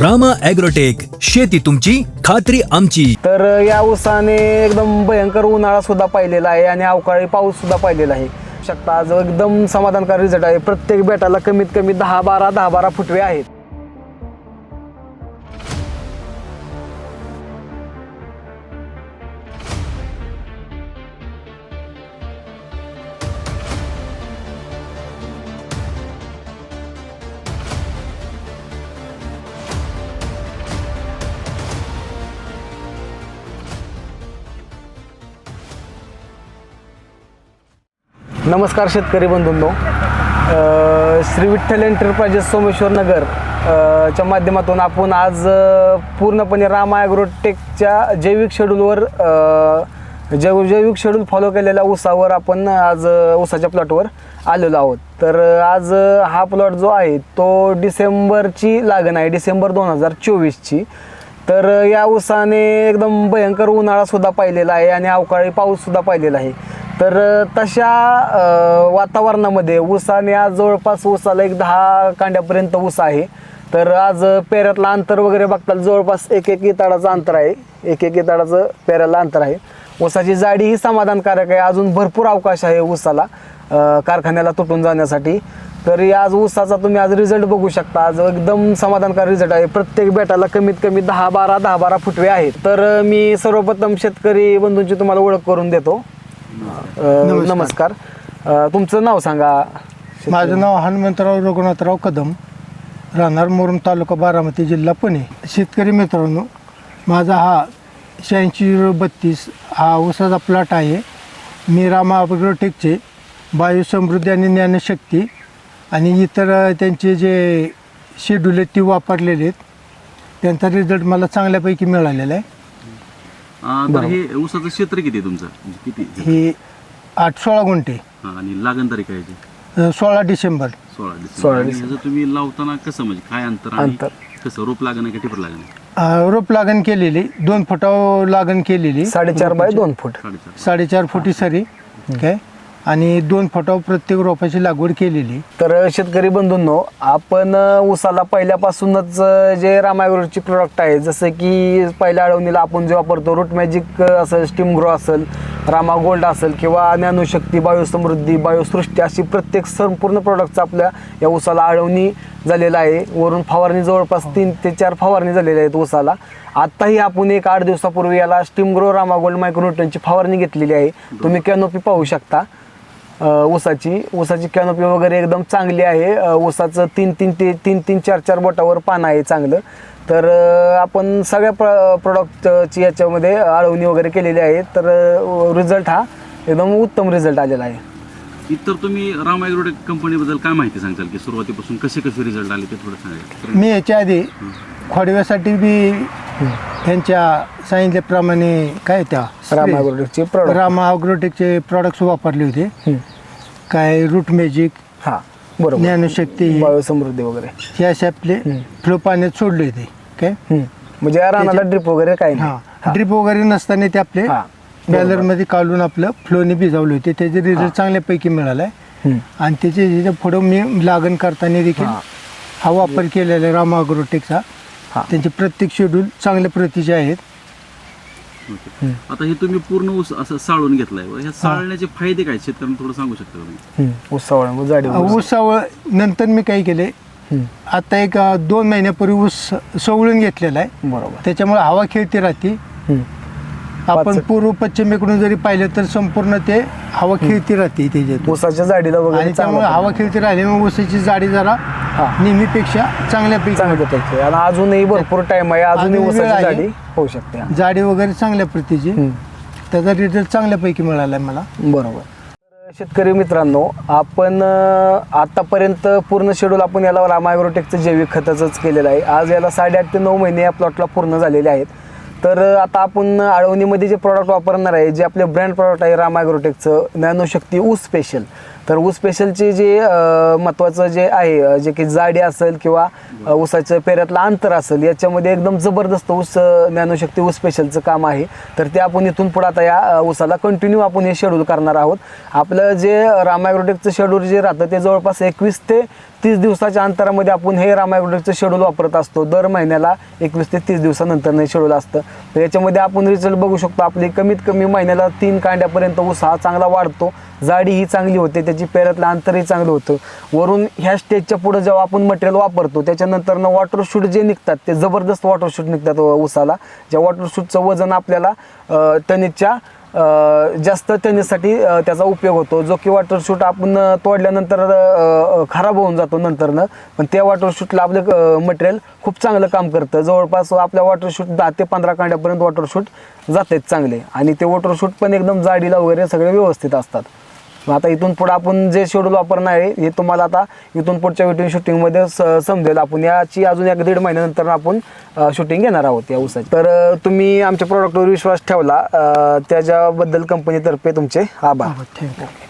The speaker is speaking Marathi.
रामा ॲग्रोटेक शेती तुमची खात्री आमची. तर या उसाने एकदम भयंकर उन्हाळा सुद्धा पाहिलेला आहे आणि अवकाळी पाऊस सुद्धा पाहिलेला आहे. शकता आज एकदम समाधानकारक रिझल्ट आहे. प्रत्येक बेटाला कमीत कमी दहा बारा दहा बारा फुटवे आहेत. नमस्कार शेतकरी बंधूंनो. श्री विठ्ठल एंटरप्राइजेस सोमेश्वर नगर च्या माध्यमातून आपण आज पूर्णपणे रामायग्रोटेकच्या जैविक शेड्यूलवर जैव जैविक शेड्यूल फॉलो केलेल्या ऊसावर आपण आज उसाच्या ऊसाच्या प्लॉटवर आलेलो आहोत. तर आज हा प्लॉट जो आहे तो डिसेंबरची लागण आहे डिसेंबर दोन हजार चोवीसची. तर या ऊसाने एकदम भयंकर उन्हाळासुद्धा पाहिलेला आहे आणि अवकाळी पाऊससुद्धा पाहिलेला आहे. तर तशा वातावरणामध्ये ऊसाने आज जवळपास ऊसाला एक दहा कांड्यापर्यंत ऊस आहे. तर आज पेऱ्यातलं अंतर वगैरे बघता जवळपास एक एक इताडाचं अंतर आहे. एक एक इताडाचं पेऱ्याला अंतर आहे. ऊसाची जाडी ही समाधानकारक आहे. अजून भरपूर अवकाश आहे ऊसाला कारखान्याला तुटून जाण्यासाठी. तरी आज ऊसाचा तुम्ही आज रिझल्ट बघू शकता. आज एकदम समाधानकारक रिझल्ट आहे. प्रत्येक बेटाला कमीत कमी दहा बारा दहा बारा फुटवे आहेत. तर मी सर्वप्रथम शेतकरी बंधूंची तुम्हाला ओळख करून देतो. अ, नमस्कार. अ, तुमचं नाव सांगा. माझं नाव हनुमंतराव रघुनाथराव कदम. राहणार मुरुम तालुका बारामती जिल्हा पुणे. शेतकरी मित्रांनो माझा हा शहाऐंशी झिरो बत्तीस हा ऊसाचा प्लॉट आहे. मी रामा अग्रोटेकचे बायोसमृद्धी आणि ज्ञानशक्ती आणि इतर अ, त्यांचे जे शेड्यूल आहेत ती वापरलेले आहेत. त्यांचा रिझल्ट मला चांगल्यापैकी मिळालेला आहे. तर हे ऊसाचं क्षेत्र किती आहे तुमचं? म्हणजे किती? ही आठ सोळा गुंठे. हा, आणि लागण तारीख आहे? याची? अ, सोळा डिसेंबर. सोळा डिसेंबर. सोळा आणि ह्याचं तुम्ही लावताना कसं म्हणजे काय अंतर आणि अंतर. कसं रोप लागण आहे का टिपर लागण आहे? अ, रोप लागण केलेली दोन फुटावर लागण केलेली. साडेचार बाय दोन फूट. साडेचार साडेचार फुटी सरी. काय आणि दोन फोटो प्रत्येक रोपाची लागवड केलेली. तर शेतकरी बंधूंनो आपण उसाला ऊसाला पहिल्यापासूनच जे रामायगरोचे प्रोडक्ट आहे जसं की पहिल्या अळवणीला आपण जे वापरतो रूट मॅजिक असेल स्टीम ग्रो असेल रामा गोल्ड असेल किंवा ज्ञानशक्ती बायोसमृद्धी बायोसृष्टी अशी प्रत्येक संपूर्ण प्रोडक्टचा आपल्या या उसाला अळवणी झालेला आहे. वरून फवारणी जवळपास तीन ते चार फवारणी झालेल्या आहेत ऊसाला. आत्ताही आपण एक आठ दिवसापूर्वी याला स्टीम ग्रो रामा गोल्ड मायक्रोन्यूटनची फवारणी घेतलेली आहे. तुम्ही कॅनोपी पाहू शकता. ऊसाची ऊसाची कॅनोपी वगैरे एकदम चांगली आहे. ऊसाचं तीन तीन ते तीन तीन चार चार बोटावर पानं आहे चांगलं. तर आपण सगळ्या प्र प्रोडक्टची याच्यामध्ये आळवणी वगैरे केलेली आहे. तर रिझल्ट हा एकदम उत्तम रिझल्ट आलेला आहे. इतर तुम्ही राम ॲग्रोटेक कंपनीबद्दल काय माहिती सांगताल की सुरुवातीपासून कसे कसे रिझल्ट आले ते थोडं सांगायचं मी याच्या आधी खोडव्यासाठी बी त्यांच्या सांगितल्याप्रमाणे काय त्या? रामायगरोटेकचे प्रोडक्ट रामा अग्रोटेकचे प्रॉडक्ट्स वापरले होते. काय रूट मॅजिक हा बरोबर. ज्ञानशक्ती बायोसमृद्धी वगैरे. हे असे आपले फ्लो पाण्यात सोडले होते. काय. म्हणजे रानाला ड्रिप वगैरे काही नाही. हा. ड्रिप वगैरे नसताना ते आपले. बॅलरमध्ये काढून आपलं फ्लोने भिजवले होते. त्याचे रिझल्ट चांगल्यापैकी मिळाला आहे. आणि त्याचे पुढं मी लागण करताना देखील हा. हा वापर केलेला आहे रामा अग्रोटेकचा हा. त्यांचे प्रत्येक शेड्यूल चांगल्या प्रतीचे आहेत ओके. आता हे तुम्ही पूर्ण ऊस असं साळून घेतलाय. ह्या साळण्याचे फायदे काय आहेत? शेतकऱ्यांना थोडं सांगू शकता का तुम्ही हम्म. ऊसावळ मग जाडी ऊस. ऊसावळ नंतर मी काय केले हम्म. आता एक अं, दोन महिन्यापूर्वी ऊस सवळून घेतलेला आहे बरोबर त्याच्यामुळे हवा खेळती राहते हम्म. आपण पाच- पूर्व पश्चिमेकडून जरी पाहिलं तर संपूर्ण ते हवा खेळती राहते त्याच्यात. ऊसाच्या जाडीला वगैरे आणि त्यामुळे चांगलं हवा खेळती राहिल्यामुळे ऊसाची जाडी जरा हा. नेहमीपेक्षा चांगल्यापैकी चांगलं आणि अजूनही भरपूर टाइम आहे. अजूनही अजून वेळ ऊसाची आहे. जाडी होऊ शकते. हा. जाडी वगैरे चांगल्या प्रतीची. हम्म. त्याचा रिझल्ट चांगल्यापैकी मिळाला मला. बरोबर. तर शेतकरी मित्रांनो आपण अं, आतापर्यंत पूर्ण शेड्यूल आपण याला रामायग्रोटेकचं जैविक खताचंच केलेलं आहे. आज याला साडेआठ ते नऊ महिने या प्लॉटला पूर्ण झालेले आहेत. तर आता आपण आळवणीमध्ये जे प्रॉडक्ट वापरणार आहे जे आपले ब्रँड प्रॉडक्ट आहे रामायग्रोटेकचं नॅनोशक्ती ऊस स्पेशल तर ऊस स्पेशलचे जे महत्त्वाचं जे आहे जे की जाडी असेल किंवा ऊसाच्या ऊसाचं पेऱ्यातलं अंतर असेल याच्यामध्ये एकदम जबरदस्त ऊस ज्ञानशक्ती ऊस स्पेशलचं काम आहे. तर ते आपण इथून पुढे आता या ऊसाला कंटिन्यू आपण हे शेड्यूल करणार आहोत. आपलं जे रामायग्रोटेकचं शेड्यूल जे राहतं ते जवळपास एकवीस ते तीस दिवसाच्या अंतरामध्ये आपण हे रामायग्रोटेकचं शेड्यूल वापरत असतो. दर महिन्याला एकवीस ते तीस दिवसानंतर हे शेड्यूल असतं. तर याच्यामध्ये आपण रिझल्ट बघू शकतो. आपली कमीत कमी महिन्याला तीन कांड्यापर्यंत ऊस हा चांगला वाढतो. जाडी ही चांगली होते त्याची पेऱ्यातलं अंतरही चांगलं होतं. वरून ह्या स्टेजच्या पुढे जेव्हा आपण मटेरियल वापरतो त्याच्यानंतर वॉटर शूट जे निघतात ते जबरदस्त वॉटर शूट निघतात व- ज्या वॉटर शूटचं वजन आपल्याला अं, टनेजच्या जास्त टनेजसाठी त्याचा उपयोग होतो. जो की वॉटर शूट आपण तोडल्यानंतर खराब होऊन जातो नंतरनं पण त्या वॉटर शूटला आपलं मटेरियल खूप चांगलं काम करतं. जवळपास आपल्या वॉटर शूट दहा ते पंधरा कांड्यापर्यंत वॉटर शूट जातात चांगले. आणि ते वॉटर शूट पण एकदम जाडीला वगैरे सगळे व्यवस्थित असतात. मग आता इथून पुढे आपण जे शेड्यूल वापरणार आहे हे तुम्हाला आता इथून पुढच्या वेटिंग शूटिंगमध्ये स समजेल. आपण याची अजून एक दीड महिन्यानंतर आपण शूटिंग घेणार आहोत या ऊसाची. तर तुम्ही आमच्या प्रॉडक्टवर विश्वास ठेवला. त्याच्याबद्दल कंपनीतर्फे तुमचे आभार. थँक्यू